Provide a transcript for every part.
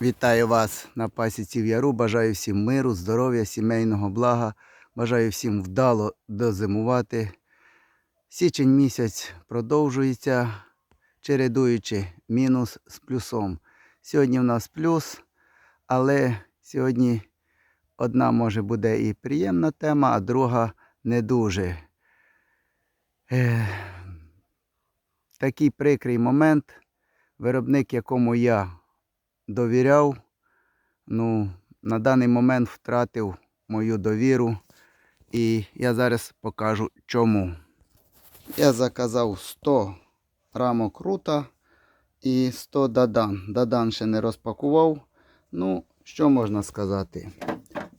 Вітаю вас на пасіці в Яру. Бажаю всім миру, здоров'я, сімейного блага. Бажаю всім вдало дозимувати. Січень місяць продовжується, чередуючи мінус з плюсом. Сьогодні в нас плюс, але сьогодні одна може буде і приємна тема, а друга не дуже. Е, такий прикрий момент, виробник, якому я довіряв, ну, на даний момент втратив мою довіру. І я зараз покажу чому. Я заказав 100 рамок рута і 100 дадан. Дадан ще не розпакував. Ну, що можна сказати?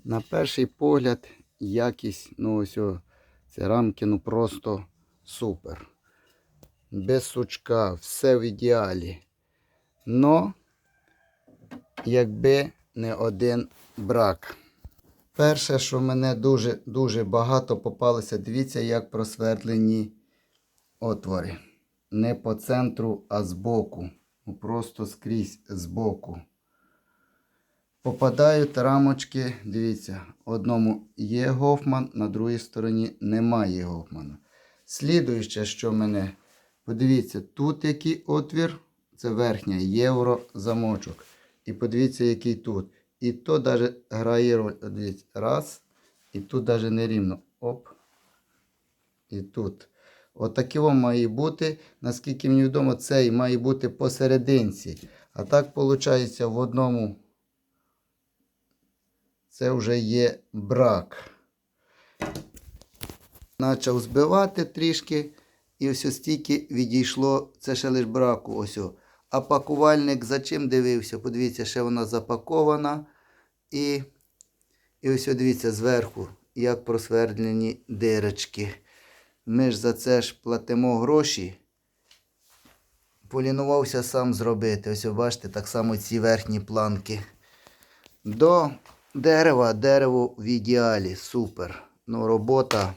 На перший погляд, якість, ну ось ці рамки, ну просто супер. Без сучка, все в ідеалі. Но якби не один брак. Перше, що мене дуже дуже багато попалося, дивіться, як просвердлені отвори. Не по центру, а збоку. Ну, Просто скрізь збоку. Попадають рамочки, дивіться, одному є Гофман, на другій стороні немає Гофмана. Слідуюче, що мене, подивіться, тут який отвір, це верхня євро замочок. І подивіться, який тут. І то навіть грає. Дивіться, раз. І тут навіть не рівно. Оп. І тут. Отаке воно має бути. Наскільки мені відомо, цей має бути посерединці. А так, виходить, в одному це вже є брак. Почав збивати трішки. І ось стільки відійшло, це ще лише браку. Ось. о. А пакувальник за чим дивився? Подивіться, ще вона запакована. І, і ось дивіться зверху, як просвердлені дирочки. Ми ж за це ж платимо гроші. Полінувався сам зробити. Ось о, бачите, так само ці верхні планки. До дерева, дерево в ідеалі. Супер. Ну, робота.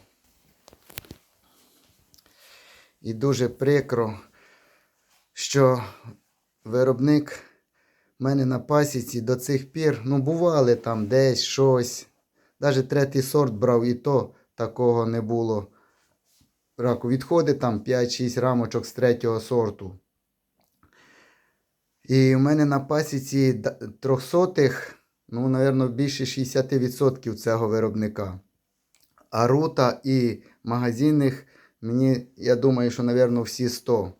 І дуже прикро, що виробник в мене на пасіці до цих пір, ну, бували там десь щось. Навіть третій сорт брав і то такого не було. Раку відходить там 5-6 рамочок з третього сорту. І в мене на пасіці трьохсотих, ну, напевно, більше 60% цього виробника. А рута і магазинних мені, я думаю, що, напевно, всі 100.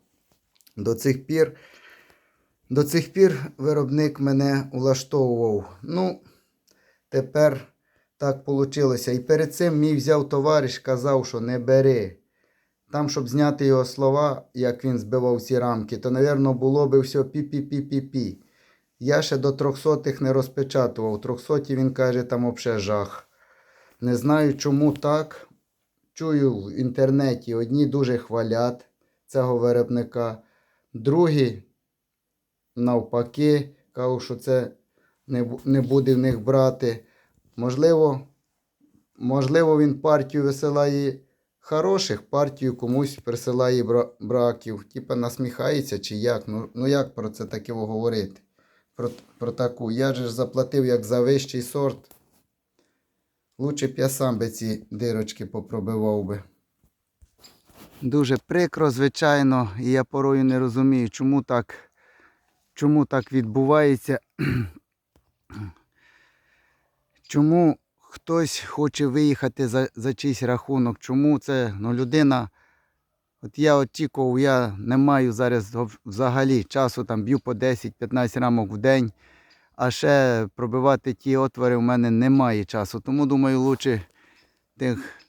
До цих пір, до цих пір виробник мене улаштовував. Ну, тепер так вийшло. І перед цим мій взяв товариш, казав, що не бери. Там, щоб зняти його слова, як він збивав ці рамки, то, напевно, було би все пі-пі-пі-пі-пі. Я ще до трьохсотих не розпечатував. Трьохсоті, він каже, там взагалі жах. Не знаю, чому так. Чую в інтернеті, одні дуже хвалять цього виробника, другі навпаки, кажуть, що це не, буде в них брати. Можливо, можливо, він партію висилає хороших, партію комусь присилає браків. Типа насміхається чи як. Ну, ну як про це таке говорити? Про, про таку. Я ж заплатив як за вищий сорт. Лучше б я сам би ці дирочки попробивав би. Дуже прикро, звичайно, і я порою не розумію, чому так, чому так відбувається. Чому хтось хоче виїхати за, за чийсь рахунок? Чому це ну, людина? От я очікував, я не маю зараз взагалі часу, там б'ю по 10-15 рамок в день, а ще пробивати ті отвори в мене немає часу. Тому думаю, лучше тих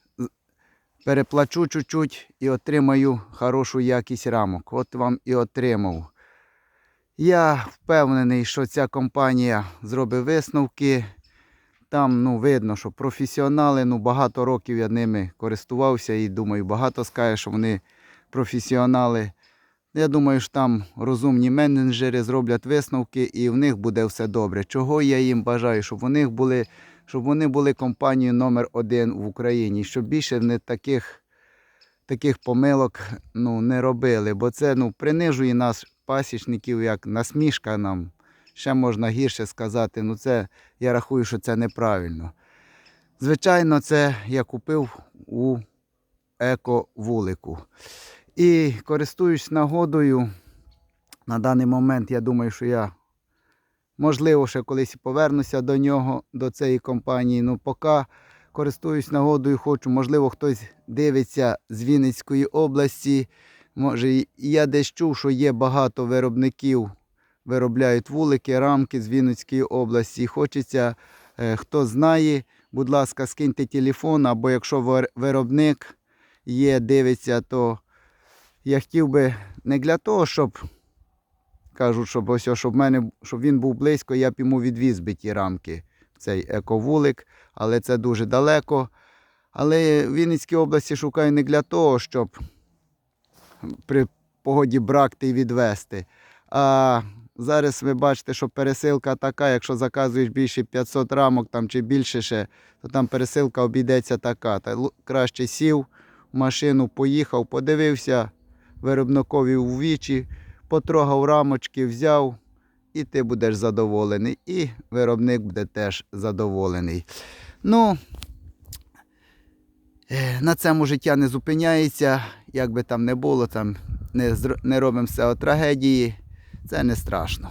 переплачу чуть-чуть і отримаю хорошу якість рамок. От вам і отримав. Я впевнений, що ця компанія зробить висновки. Там ну, видно, що професіонали, ну, багато років я ними користувався і думаю, багато скаже, що вони професіонали. Я думаю, що там розумні менеджери зроблять висновки і в них буде все добре. Чого я їм бажаю, щоб них були, щоб вони були компанією номер один в Україні, щоб більше не таких, таких помилок ну, не робили. Бо це ну, принижує нас, пасічників, як насмішка нам. ще можна гірше сказати. Ну це я рахую, що це неправильно. Звичайно, це я купив у еко-вулику. І користуюсь нагодою. На даний момент я думаю, що я можливо ще колись повернуся до нього, до цієї компанії. Ну, поки користуюсь нагодою, хочу, можливо, хтось дивиться з Вінницької області. Може, я десь чув, що є багато виробників, виробляють вулики, рамки з Вінницької області. Хочеться, е, хто знає, будь ласка, скиньте телефон, або якщо виробник є, дивиться, то я хотів би не для того, щоб кажуть, щоб ось щоб мене щоб він був близько, я б йому відвіз би ті рамки, цей ековулик, але це дуже далеко. Але в Вінницькій області шукаю не для того, щоб при погоді бракти і відвести. А зараз ви бачите, що пересилка така, якщо заказуєш більше 500 рамок там, чи більше ще, то там пересилка обійдеться така. Та краще сів в машину, поїхав, подивився виробникові у вічі, потрогав рамочки, взяв, і ти будеш задоволений. І виробник буде теж задоволений. Ну, на цьому життя не зупиняється, як би там не було, там не, не робимо все трагедії. Це не страшно.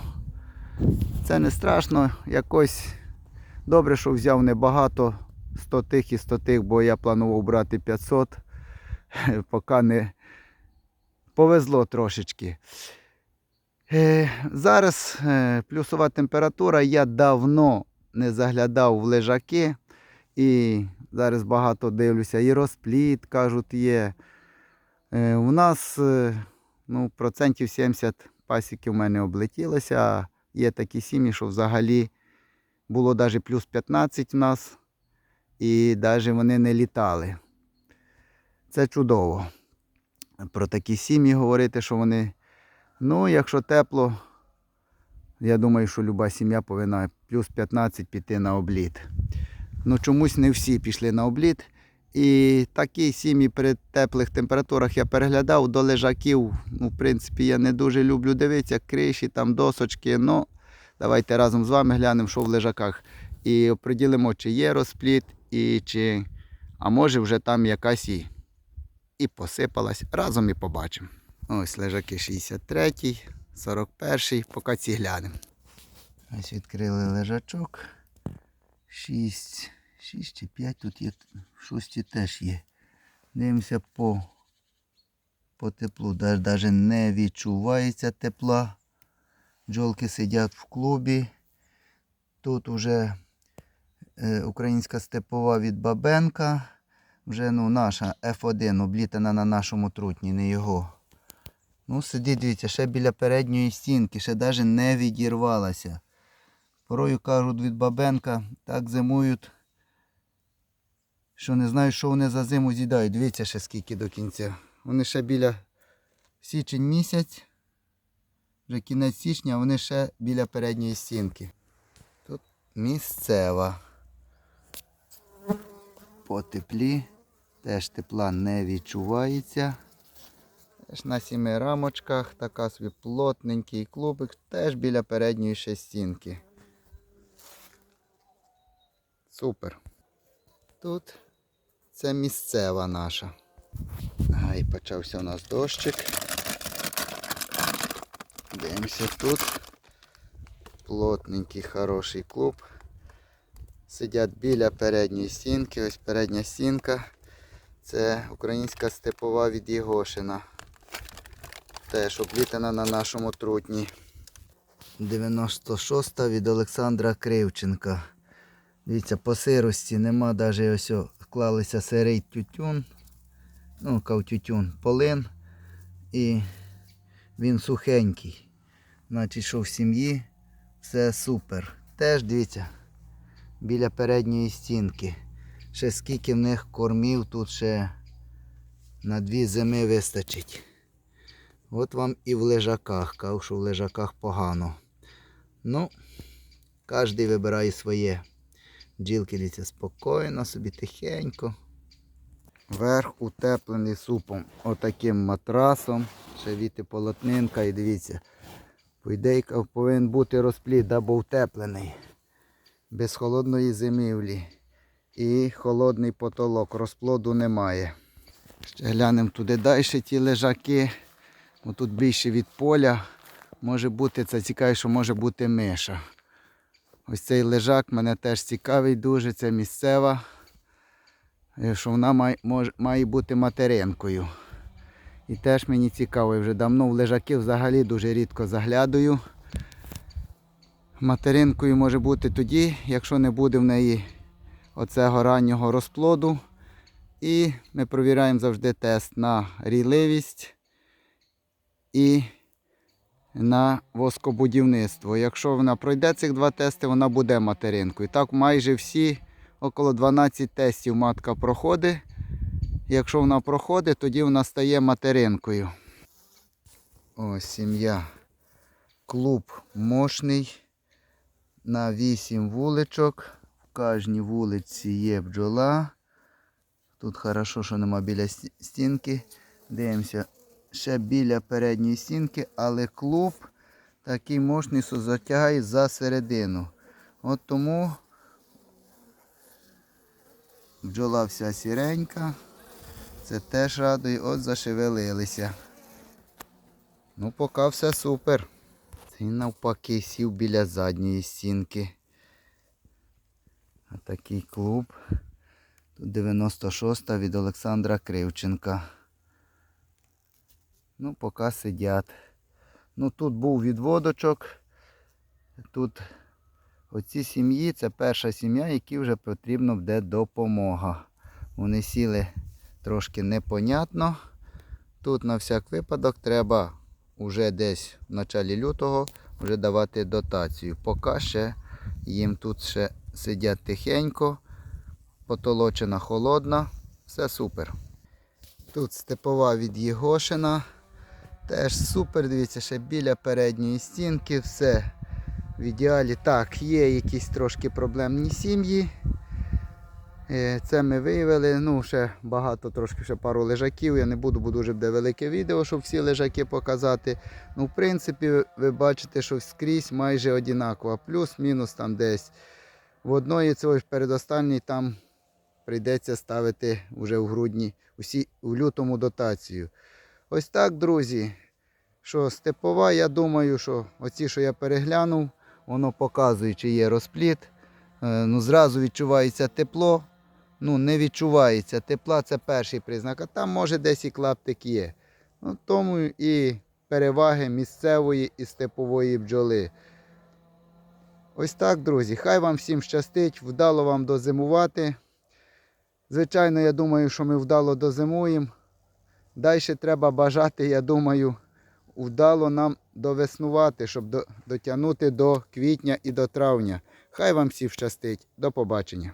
Це не страшно. Якось добре, що взяв небагато 100 тих і 100 тих, бо я планував брати 500. Поки не повезло трошечки. Е, Зараз е, плюсова температура. Я давно не заглядав в лежаки. І зараз багато дивлюся. І розпліт, кажуть, є. Е, У нас е, ну, процентів 70 пасіки в мене облетілося. Є такі сім'ї, що взагалі було навіть плюс 15 в нас. І навіть вони не літали. Це чудово. Про такі сім'ї говорити, що вони. Ну, якщо тепло, я думаю, що люба сім'я повинна плюс 15 піти на обліт. Ну, чомусь не всі пішли на обліт. І такі сім'ї при теплих температурах я переглядав до лежаків. Ну, в принципі, я не дуже люблю дивитися, криші, там досочки. Ну, давайте разом з вами глянемо, що в лежаках. І оприділимо, чи є розпліт, і чи, а може вже там якась і, і посипалась. Разом і побачимо. Ось лежаки 63, 41, поки ці глянемо. Ось відкрили лежачок. 6, 6 чи 5 тут є, шості теж є. Дивимося по, по теплу. Навіть не відчувається тепла. Бджолки сидять в клубі. Тут вже е, українська степова від Бабенка. Вже ну, наша F1 облітана на нашому трутні, не його. Ну, сидить, дивіться, ще біля передньої стінки, ще навіть не відірвалася. Порою кажуть від Бабенка, так зимують, що не знаю, що вони за зиму з'їдають. Дивіться ще скільки до кінця. Вони ще біля січень місяць, вже кінець січня, вони ще біля передньої стінки. Тут місцева. По теплі. Теж тепла не відчувається. Теж на сіми рамочках, така собі плотненький клубик, теж біля передньої ще стінки. Супер. Тут це місцева наша. І почався у нас дощик. Дивимося тут. Плотненький, хороший клуб. Сидять біля передньої стінки. Ось передня стінка. Це українська степова від Єгошина. Теж облітана на нашому трутні. 96-та від Олександра Кривченка. Дивіться, по сирості нема навіть ось клалися сирий тютюн. Ну, кав тютюн, полин. І він сухенький. Значить, що в сім'ї все супер. Теж дивіться, біля передньої стінки. Ще скільки в них кормів тут ще на дві зими вистачить. От вам і в лежаках. Кажу, що в лежаках погано. Ну, кожен вибирає своє. Бджілки літься спокійно, собі тихенько. Верх утеплений супом. Отаким матрасом. Ще віти полотнинка і дивіться. По ідеї повинен бути розплід або утеплений. Без холодної зимівлі. І холодний потолок. Розплоду немає. Ще глянемо туди далі ті лежаки. Тут більше від поля. Може бути, це цікаво, що може бути миша. Ось цей лежак мене теж цікавий дуже. Це місцева. е, Що вона має, мож- має бути материнкою. І теж мені цікаво, я вже давно в лежаки взагалі дуже рідко заглядаю. Материнкою може бути тоді, якщо не буде в неї оцього раннього розплоду. І ми провіряємо завжди тест на рійливість і на воскобудівництво. Якщо вона пройде цих два тести, вона буде материнкою. Так майже всі, около 12 тестів матка проходить. Якщо вона проходить, тоді вона стає материнкою. Ось сім'я. Клуб мощний на 8 вуличок. В кожній вулиці є бджола. Тут хорошо, що нема біля стінки. Дивимося, ще біля передньої стінки, але клуб такий мощний, що затягає за середину. От тому бджола вся сіренька. Це теж радує, от зашевелилися. Ну, поки все супер. Цей навпаки сів біля задньої стінки. А такий клуб. Тут 96-та від Олександра Кривченка. Ну, поки сидять. Ну, тут був відводочок. Тут оці сім'ї, це перша сім'я, якій вже потрібна буде допомога. Вони сіли трошки непонятно. Тут на всяк випадок треба вже десь в началі лютого вже давати дотацію. Поки ще їм тут ще сидять тихенько, потолочена холодна, все супер. Тут степова від Єгошина. Теж супер, дивіться, ще біля передньої стінки, все в ідеалі. Так, є якісь трошки проблемні сім'ї. Е, Це ми виявили. Ну, ще багато, трошки ще пару лежаків. Я не буду, бо дуже буде велике відео, щоб всі лежаки показати. Ну, в принципі, ви бачите, що скрізь майже однаково. Плюс-мінус там десь. В одної цього передостанній там прийдеться ставити вже в грудні, усі в лютому дотацію. Ось так, друзі. Що степова, я думаю, що оці, що я переглянув, воно показує, чи є розпліт. Е, Ну, зразу відчувається тепло. Ну, не відчувається тепла, це перший признак. А там може десь і клаптик є. Ну, тому і переваги місцевої і степової бджоли. Ось так, друзі. Хай вам всім щастить, вдало вам дозимувати. Звичайно, я думаю, що ми вдало дозимуємо. Далі треба бажати, я думаю, вдало нам довеснувати, щоб дотягнути до квітня і до травня. Хай вам всім щастить. До побачення.